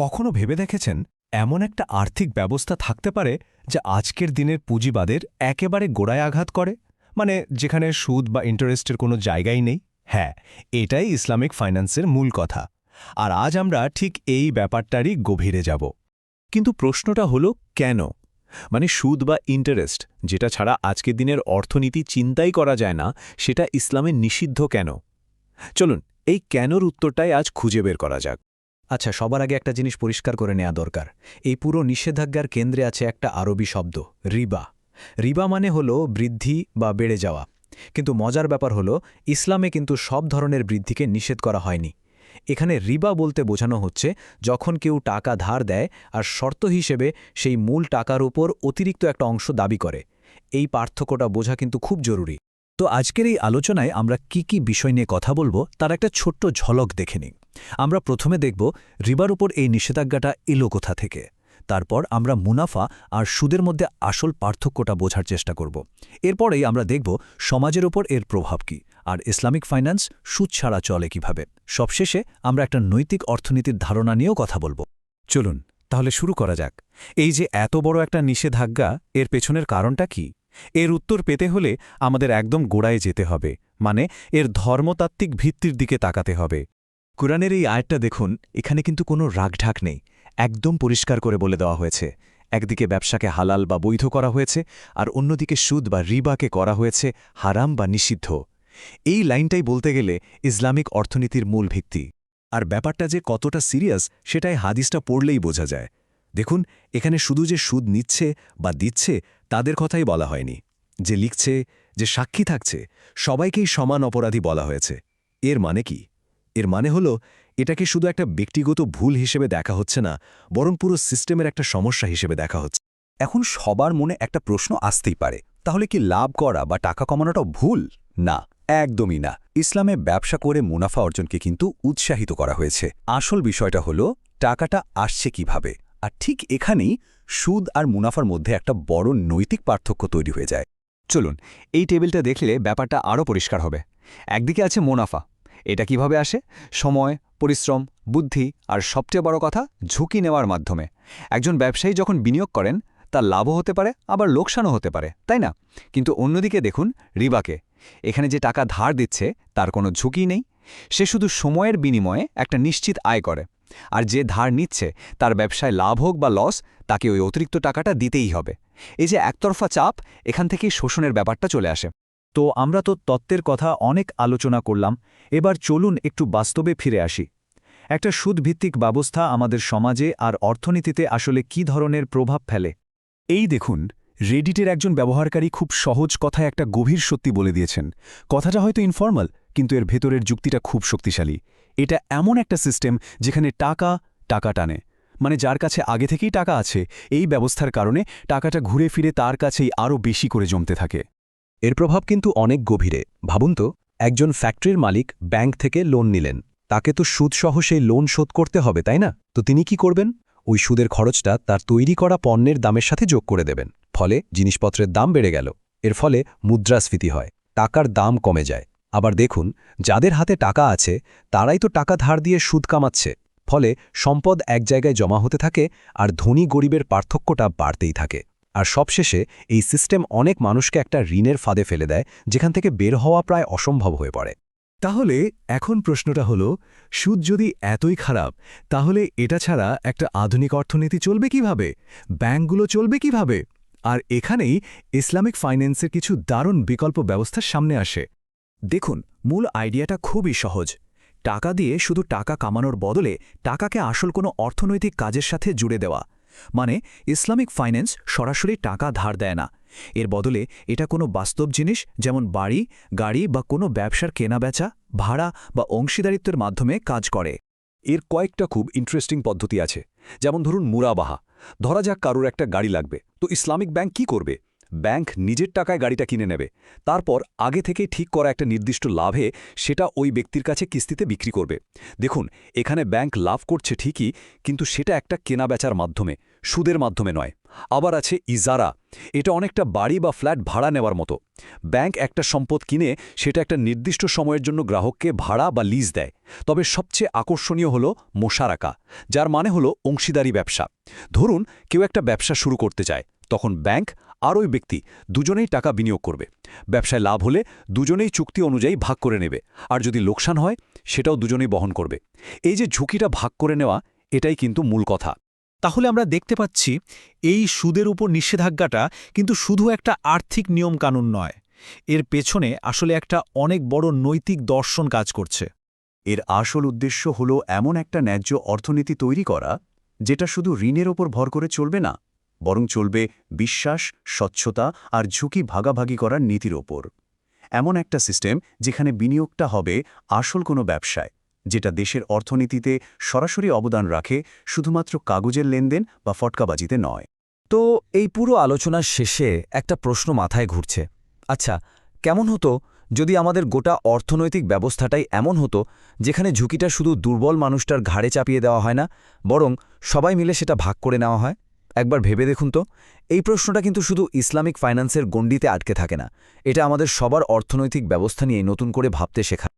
কখনো ভেবে দেখেছেন এমন একটা আর্থিক ব্যবস্থা থাকতে পারে যা আজকের দিনের পুঁজিবাদের একেবারে গোড়ায় আঘাত করে? মানে যেখানে সুদ বা ইন্টারেস্টের কোনো জায়গাই নেই? হ্যাঁ এটাই ইসলামিক ফাইন্যান্সের মূল কথা। আর আজ আমরা ঠিক এই ব্যাপারটারই গভীরে যাব। কিন্তু প্রশ্নটা হলো কেন? মানে সুদ বা ইন্টারেস্ট, যেটা ছাড়া আজকের দিনের অর্থনীতি চিন্তাই করা যায় না, সেটা ইসলামে নিষিদ্ধ কেন? চলুন, এই কেনর উত্তরটাই আজ খুঁজে বের করা যাক। আচ্ছা সবার আগে একটা জিনিস পরিষ্কার করে নেওয়া দরকার। এই পুরো নিষেধাজ্ঞার কেন্দ্রে আছে একটা আরবি শব্দ, রিবা। রিবা মানে হলো বৃদ্ধি বা বেড়ে যাওয়া। কিন্তু মজার ব্যাপার হলো, ইসলামে কিন্তু সব ধরনের বৃদ্ধিকে নিষেধ করা হয়নি। এখানে রিবা বলতে বোঝানো হচ্ছে, যখন কেউ টাকা ধার দেয়, আর শর্ত হিসেবে সেই মূল টাকার উপর অতিরিক্ত একটা অংশ দাবি করে। এই পার্থক্যটা বোঝা কিন্তু খুব জরুরি। তো আজকের এই আলোচনায় আমরা কি কি বিষয় নিয়ে কথা বলব, তার একটা ছোট্ট ঝলক দেখে নিই। আমরা প্রথমে দেখব রিবার উপর এই নিষেধাজ্ঞাটা এলো কোথা থেকে। তারপর আমরা মুনাফা আর সুদের মধ্যে আসল পার্থক্যটা বোঝার চেষ্টা করব। এরপরেই আমরা দেখব সমাজের ওপর এর প্রভাব কি আর ইসলামিক ফাইন্যান্স সুদ ছাড়া চলে কীভাবে। সবশেষে আমরা একটা নৈতিক অর্থনীতির ধারণা নিয়েও কথা বলব। চলুন, তাহলে শুরু করা যাক। এই যে এত বড় একটা নিষেধাজ্ঞা, এর পেছনের কারণটা কি? এর উত্তর পেতে হলে আমাদের একদম গোড়ায় যেতে হবে মানে এর ধর্মতাত্ত্বিক ভিত্তির দিকে তাকাতে হবে। কুরআনের এই আয়টা দেখুন, এখানে কিন্তু কোনো রাগঢাক নেই। একদম পরিষ্কার করে বলে দেওয়া হয়েছে। একদিকে ব্যবসাকে হালাল বা বৈধ করা হয়েছে, আর অন্যদিকে সুদ বা রিবাকে করা হয়েছে হারাম বা নিষিদ্ধ। এই লাইনটাই বলতে গেলে ইসলামিক অর্থনীতির মূল ভিত্তি। আর ব্যাপারটা যে কতটা সিরিয়াস, সেটাই হাদিসটা পড়লেই বোঝা যায়। দেখুন, এখানে শুধু যে সুদ নিচ্ছে বা দিচ্ছে, তাদের কথাই বলা হয়নি। যে লিখছে, যে সাক্ষী থাকছে, সবাইকেই সমান অপরাধী বলা হয়েছে। এর মানে কি? এর মানে হলো, এটাকে শুধু একটা ব্যক্তিগত ভুল হিসেবে দেখা হচ্ছে না, বরং পুরো সিস্টেমের একটা সমস্যা হিসেবে দেখা হচ্ছে। এখন সবার মনে একটা প্রশ্ন আসতেই পারে, তাহলে কি লাভ করা বা টাকা কমানোটা ভুল? না, একদমই না। ইসলামে ব্যবসা করে মুনাফা অর্জনকে কিন্তু উৎসাহিত করা হয়েছে। আসল বিষয়টা হলো, টাকাটা আসছে কীভাবে? আর ঠিক এখানেই সুদ আর মুনাফার মধ্যে একটা বড় নৈতিক পার্থক্য তৈরি হয়ে যায়। চলুন, এই টেবিলটা দেখলে ব্যাপারটা আরও পরিষ্কার হবে। একদিকে আছে মুনাফা এটা কীভাবে আসে? সময়, পরিশ্রম, বুদ্ধি আর সবচেয়ে বড় কথা, ঝুঁকি নেওয়ার মাধ্যমে। একজন ব্যবসায়ী যখন বিনিয়োগ করেন, তার লাভও হতে পারে, আবার লোকসানও হতে পারে, তাই না? কিন্তু অন্যদিকে দেখুন, রিবাকে। এখানে যে টাকা ধার দিচ্ছে, তার কোনো ঝুঁকি নেই। সে শুধু সময়ের বিনিময়ে একটা নিশ্চিত আয় করে। আর যে ধার নিচ্ছে, তার ব্যবসায় লাভ হোক বা লস, তাকে ওই অতিরিক্ত টাকাটা দিতেই হবে। এই যে একতরফা চাপ, এখান থেকেই শোষণের ব্যাপারটা চলে আসে। তো আমরা তো তত্ত্বের কথা অনেক আলোচনা করলাম, এবার চলুন একটু বাস্তবে ফিরে আসি। একটা সুদভিত্তিক ব্যবস্থা আমাদের সমাজে আর অর্থনীতিতে আসলে কি ধরনের প্রভাব ফেলে? এই দেখুন, রেডিটের একজন ব্যবহারকারী খুব সহজ কথায় একটা গভীর সত্যি বলে দিয়েছেন। কথাটা হয়তো ইনফর্মাল, কিন্তু এর ভেতরের যুক্তিটা খুব শক্তিশালী। এটা এমন একটা সিস্টেম যেখানে টাকা টাকা টানে। মানে যার কাছে আগে থেকেই টাকা আছে, এই ব্যবস্থার কারণে টাকাটা ঘুরে ফিরে তার কাছেই আরও বেশি করে জমতে থাকে। এর প্রভাব কিন্তু অনেক গভীরে। ভাবুন তো, একজন ফ্যাক্টরির মালিক ব্যাংক থেকে লোন নিলেন। তাকে তো সুদসহ সেই লোন শোধ করতে হবে, তাই না? তো তিনি কি করবেন? ওই সুদের খরচটা তার তৈরি করা পণ্যের দামের সাথে যোগ করে দেবেন। ফলে জিনিসপত্রের দাম বেড়ে গেল। এর ফলে মুদ্রাস্ফীতি হয়, টাকার দাম কমে যায়। আবার দেখুন, যাদের হাতে টাকা আছে, তারাই তো টাকা ধার দিয়ে সুদ কামাচ্ছে। ফলে সম্পদ এক জায়গায় জমা হতে থাকে, আর ধনী গরিবের পার্থক্যটা বাড়তেই থাকে। আর সবশেষে এই সিস্টেম অনেক মানুষকে একটা ঋণের ফাঁদে ফেলে দেয়, যেখান থেকে বের হওয়া প্রায় অসম্ভব হয়ে পড়ে। তাহলে এখন প্রশ্নটা হলো, সুদ যদি এতই খারাপ, তাহলে এটা ছাড়া একটা আধুনিক অর্থনীতি চলবে কীভাবে? ব্যাংকগুলো চলবে কীভাবে? আর এখানেই ইসলামিক ফাইন্যান্সের কিছু দারুণ বিকল্প ব্যবস্থার সামনে আসে। দেখুন, মূল আইডিয়াটা খুবই সহজ। টাকা দিয়ে শুধু টাকা কামানোর বদলে টাকাকে আসল কোনো অর্থনৈতিক কাজের সাথে জুড়ে দেওয়া। মানে ইসলামিক ফাইন্যান্স সরাসরি টাকা ধার দেয় না। এর বদলে এটা কোনো বাস্তব জিনিস, যেমন বাড়ি, গাড়ি বা কোনো ব্যবসার কেনাবেচা, ভাড়া বা অংশীদারিত্বের মাধ্যমে কাজ করে। এর কয়েকটা খুব ইন্টারেস্টিং পদ্ধতি আছে। যেমন ধরুন মুরাবাহা। ধরা যাক কারোর একটা গাড়ি লাগবে, তো ইসলামিক ব্যাংক কি করবে? ব্যাংক নিজের টাকায় গাড়িটা কিনে নেবে। তারপর আগে থেকেই ঠিক করা একটা নির্দিষ্ট লাভে সেটা ওই ব্যক্তির কাছে কিস্তিতে বিক্রি করবে। দেখুন, এখানে ব্যাংক লাভ করছে ঠিকই, কিন্তু সেটা একটা কেনা বেচার মাধ্যমে, সুদের মাধ্যমে নয়। আবার আছে ইজারা। এটা অনেকটা বাড়ি বা ফ্ল্যাট ভাড়া নেওয়ার মতো। ব্যাংক একটা সম্পদ কিনে, সেটা একটা নির্দিষ্ট সময়ের জন্য গ্রাহককে ভাড়া বা লিজ দেয়। তবে সবচেয়ে আকর্ষণীয় হল মোশারাকা, যার মানে হলো অংশীদারি ব্যবসা। ধরুন, কেউ একটা ব্যবসা শুরু করতে চায়। তখন ব্যাংক আর ওই ব্যক্তি দুজনেই টাকা বিনিয়োগ করবে। ব্যবসায় লাভ হলে দুজনেই চুক্তি অনুযায়ী ভাগ করে নেবে। আর যদি লোকসান হয়, সেটাও দুজনেই বহন করবে। এই যে ঝুঁকিটা ভাগ করে নেওয়া, এটাই কিন্তু মূল কথা। তাহলে আমরা দেখতে পাচ্ছি, এই সুদের উপর নিষেধাজ্ঞাটা কিন্তু শুধু একটা আর্থিক নিয়মকানুন নয়। এর পেছনে আসলে একটা অনেক বড় নৈতিক দর্শন কাজ করছে। এর আসল উদ্দেশ্য হল এমন একটা ন্যায্য অর্থনীতি তৈরি করা, যেটা শুধু ঋণের ওপর ভর করে চলবে না বরং চলবে বিশ্বাস, স্বচ্ছতা আর ঝুঁকি ভাগাভাগি করার নীতির ওপর। এমন একটা সিস্টেম যেখানে বিনিয়োগটা হবে আসল কোনো ব্যবসায়, যেটা দেশের অর্থনীতিতে সরাসরি অবদান রাখে শুধুমাত্র কাগজের লেনদেন বা ফটকাবাজিতে নয়। তো এই পুরো আলোচনার শেষে একটা প্রশ্ন মাথায় ঘুরছে। আচ্ছা কেমন হতো যদি আমাদের গোটা অর্থনৈতিক ব্যবস্থাটাই এমন হতো যেখানে ঝুঁকিটা শুধু দুর্বল মানুষটার ঘাড়ে চাপিয়ে দেওয়া হয় না, বরং সবাই মিলে সেটা ভাগ করে নেওয়া হয়? একবার ভেবে দেখুন তো, এই প্রশ্নটা কিন্তু শুধু ইসলামিক ফাইন্যান্সের গণ্ডিতে আটকে থাকে না, এটা আমাদের সবার অর্থনৈতিক ব্যবস্থা নিয়ে নতুন করে ভাবতে শেখা